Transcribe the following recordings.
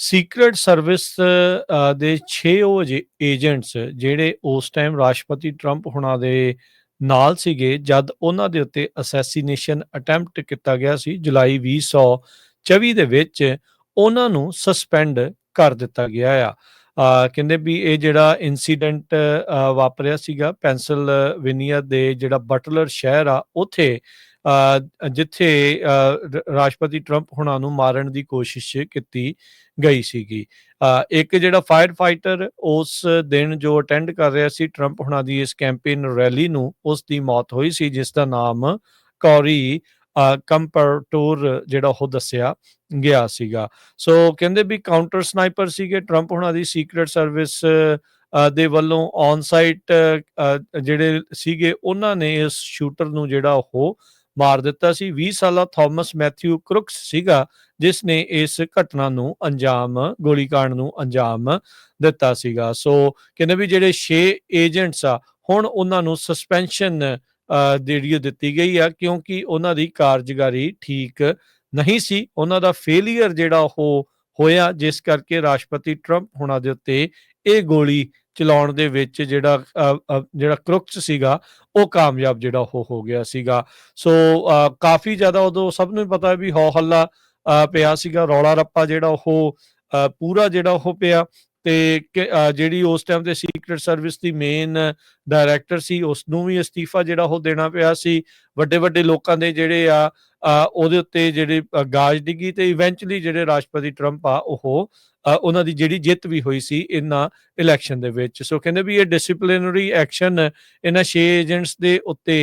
Secret service ਦੇ 6 ਉਹ ਜੇ ਏਜੰਟਸ ਜਿਹੜੇ ਉਸ ਟਾਈਮ ਰਾਸ਼ਟਰਪਤੀ ਟਰੰਪ ਹੁਣਾਂ ਦੇ ਨਾਲ ਸੀਗੇ, ਜਦ ਉਹਨਾਂ ਦੇ ਉੱਤੇ ਅਸੈਸੀਨੇਸ਼ਨ ਅਟੈਂਪਟ ਕੀਤਾ ਗਿਆ ਸੀ ਜੁਲਾਈ 2024 ਦੇ ਵਿੱਚ, ਉਹਨਾਂ ਨੂੰ ਸਸਪੈਂਡ ਕਰ ਦਿੱਤਾ ਗਿਆ ਆ। ਕਹਿੰਦੇ ਵੀ ਇਹ ਜਿਹੜਾ ਇਨਸੀਡੈਂਟ ਵਾਪਰਿਆ ਸੀਗਾ ਪੈਂਸਿਲਵੇਨੀਆ ਦੇ ਜਿਹੜਾ ਬਟਲਰ ਸ਼ਹਿਰ ਆ, ਉੱਥੇ ਜਿੱਥੇ ਰਾਸ਼ਟਰਪਤੀ ਟਰੰਪ ਹੁਣਾਂ ਨੂੰ ਮਾਰਨ ਦੀ ਕੋਸ਼ਿਸ਼ ਕੀਤੀ ਗਈ ਸੀਗੀ। ਇੱਕ ਜਿਹੜਾ ਫਾਇਰ ਫਾਈਟਰ ਉਸ ਦਿਨ ਜੋ ਅਟੈਂਡ ਕਰ ਰਿਹਾ ਸੀ ਟਰੰਪ ਹੁਣਾਂ ਦੀ ਇਸ ਕੈਂਪੇਨ ਰੈਲੀ ਨੂੰ, ਉਸ ਦੀ ਮੌਤ ਹੋਈ ਸੀ, ਜਿਸ ਦਾ ਨਾਮ ਕੌਰੀ ਕੰਪਰਟੋਰ ਜਿਹੜਾ ਉਹ ਦੱਸਿਆ ਗਿਆ ਸੀਗਾ। ਸੋ ਕਹਿੰਦੇ ਵੀ ਕਾਊਂਟਰ ਸਨਾਈਪਰ ਸੀਗੇ ਟਰੰਪ ਹੁਣਾਂ ਦੀ ਸੀਕ੍ਰੀਟ ਸਰਵਿਸ ਦੇ ਵੱਲੋਂ ਔਨ ਸਾਈਟ ਜਿਹੜੇ ਸੀਗੇ, ਉਹਨਾਂ ਨੇ ਇਸ ਸ਼ੂਟਰ ਨੂੰ ਜਿਹੜਾ ਉਹ ਮਾਰ ਦਿੱਤਾ ਸੀ। 20 ਸਾਲਾ ਥਾਮਸ ਮੈਥਿਊ ਕ੍ਰੁਕਸ ਸੀਗਾ, ਜਿਸ ਨੇ ਇਸ ਘਟਨਾ ਨੂੰ ਅੰਜਾਮ ਗੋਲੀकांड ਨੂੰ ਅੰਜਾਮ ਦਿੱਤਾ ਸੀਗਾ। ਸੋ ਕਹਿੰਦੇ ਵੀ ਜਿਹੜੇ 6 ਏਜੰਟਸ ਆ, ਹੁਣ ਉਹਨਾਂ ਨੂੰ ਸਸਪੈਂਸ਼ਨ ਜਿਹੜੀ ਉਹ ਦਿੱਤੀ ਗਈ ਆ ਕਿਉਂਕਿ ਉਹਨਾਂ ਦੀ ਕਾਰਜਕਾਰੀ ਠੀਕ ਨਹੀਂ ਸੀ। ਉਹਨਾਂ ਦਾ ਫੇਲਿਅਰ ਜਿਹੜਾ ਉਹ ਹੋਇਆ ਜਿਸ ਕਰਕੇ ਰਾਸ਼ਟਰਪਤੀ ਟਰੰਪ ਹੁਣਾਂ ਦੇ ਉੱਤੇ ਇਹ ਗੋਲੀ ਚਲਾਉਣ ਦੇ ਵਿੱਚ ਜਿਹੜਾ ਜਿਹੜਾ ਕ੍ਰੁਕਸ ਸੀਗਾ ਉਹ ਕਾਮਯਾਬ ਜਿਹੜਾ ਉਹ ਹੋ ਗਿਆ ਸੀਗਾ। ਸੋ ਅ, ਕਾਫੀ ਜ਼ਿਆਦਾ ਉਦੋਂ ਸਭ ਨੂੰ ਪਤਾ ਵੀ ਹੋ ਹੱਲਾ ਪਿਆ ਸੀਗਾ ਰੌਲਾ ਰੱਪਾ ਜਿਹੜਾ ਉਹ ਪੂਰਾ ਜਿਹੜਾ ਉਹ ਪਿਆ। ਤੇ ਜਿਹੜੀ ਉਸ ਟਾਈਮ ਤੇ ਸੀਕ੍ਰੀਟ ਸਰਵਿਸ ਦੀ ਮੇਨ ਡਾਇਰੈਕਟਰ ਸੀ ਉਸ ਨੂੰ ਵੀ ਅਸਤੀਫਾ ਜਿਹੜਾ ਉਹ ਦੇਣਾ ਪਿਆ ਸੀ। ਵੱਡੇ ਵੱਡੇ ਲੋਕਾਂ ਦੇ ਜਿਹੜੇ ਆ ਉਹਦੇ ਉੱਤੇ ਜਿਹੜੇ ਗਾਜ ਡਿੱਗੀ ਤੇ ਇਵੈਂਚੁਅਲੀ ਜਿਹੜੇ ਰਾਸ਼ਟਰਪਤੀ ਟਰੰਪ ਆ ਉਹ ਉਹਨਾਂ ਦੀ ਜਿਹੜੀ ਜਿੱਤ ਵੀ ਹੋਈ ਸੀ ਇਹਨਾਂ ਇਲੈਕਸ਼ਨ ਦੇ ਵਿੱਚ। ਸੋ ਕਹਿੰਦੇ ਵੀ ਇਹ ਡਿਸਪਲਿਨਰੀ ਐਕਸ਼ਨ ਇਹਨਾਂ 6 ਏਜੰਟਸ ਦੇ ਉੱਤੇ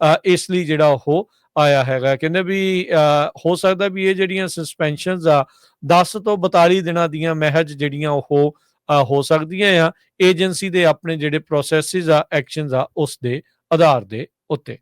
ਅ, ਇਸ ਲਈ ਜਿਹੜਾ ਉਹ ਆਇਆ ਹੈਗਾ। ਕਹਿੰਦੇ ਵੀ ਅ, ਹੋ ਸਕਦਾ ਵੀ ਇਹ ਜਿਹੜੀਆਂ ਸਸਪੈਂਸ਼ਨਸ ਆ 10 ਤੋਂ 42 ਦਿਨਾਂ ਦੀਆਂ ਮਹਿਜ ਜਿਹੜੀਆਂ ਉਹ ਹੋ ਸਕਦੀਆਂ ਆ ਏਜੰਸੀ ਦੇ ਆਪਣੇ ਜਿਹੜੇ ਪ੍ਰੋਸੈਸਸ ਆ ਐਕਸ਼ਨਸ ਆ ਉਸ ਦੇ ਆਧਾਰ ਦੇ ਉੱਤੇ।